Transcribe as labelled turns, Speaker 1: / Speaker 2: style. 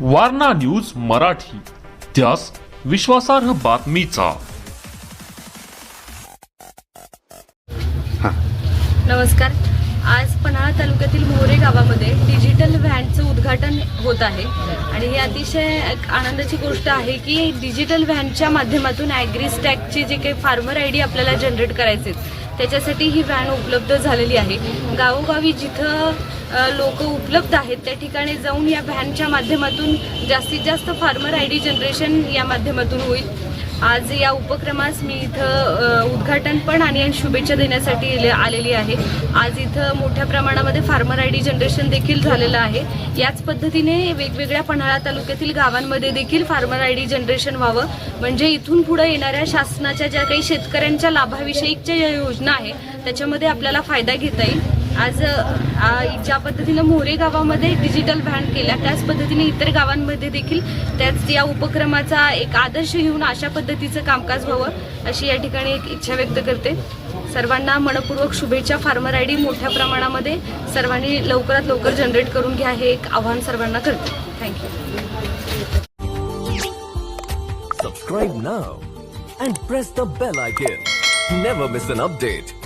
Speaker 1: Warna news Marathi. त्यास विश्वासार्ह बातमीचा.
Speaker 2: नमस्कार. आज पन्हाळा तालुक्यातील मोरे गावामध्ये डिजिटल व्हॅनचं उद्घाटन होत आहे. आणि ही अतिशय एक आनंदाची गोष्ट आहे की डिजिटल व्हॅनच्या माध्यमातून ॲग्रीस्टॅकचे जे काही फार्मर आय डी आपल्याला जनरेट करायचे त्याच्यासाठी ही व्हॅन उपलब्ध झालेली आहे. गावोगावी जिथं लोक उपलब्ध आहेत त्या ठिकाणी जाऊन या व्हॅनच्या माध्यमातून जास्तीत जास्त फार्मर आय डी जनरेशन या माध्यमातून होईल. आज या उपक्रमास मी इथं उद्घाटन पण आणि शुभेच्छा देण्यासाठी आलेली आहे. आज इथं मोठ्या प्रमाणामध्ये फार्मर आय डी जनरेशन देखील झालेलं आहे. याच पद्धतीने वेगवेगळ्या पन्हाळा तालुक्यातील गावांमध्ये देखील फार्मर आय डी जनरेशन व्हावं. म्हणजे इथून पुढे येणाऱ्या शासनाच्या ज्या काही शेतकऱ्यांच्या लाभाविषयीच्या ज्या योजना आहे त्याच्यामध्ये आपल्याला फायदा घेता येईल. आज ज्या पद्धतीनं मोरे गावामध्ये डिजिटल व्हॅन केल्या त्याच पद्धतीने इतर गावांमध्ये देखील त्याच या उपक्रमाचा एक आदर्श घेऊन अशा पद्धतीचं कामकाज व्हावं अशी या ठिकाणी एक इच्छा व्यक्त करते. सर्वांना मनपूर्वक शुभेच्छा. फार्मर आय डी मोठ्या प्रमाणामध्ये सर्वांनी लवकरात लवकर जनरेट करून घ्या हे एक आव्हान सर्वांना करते. Thank you
Speaker 3: subscribe now and press the bell icon never miss an update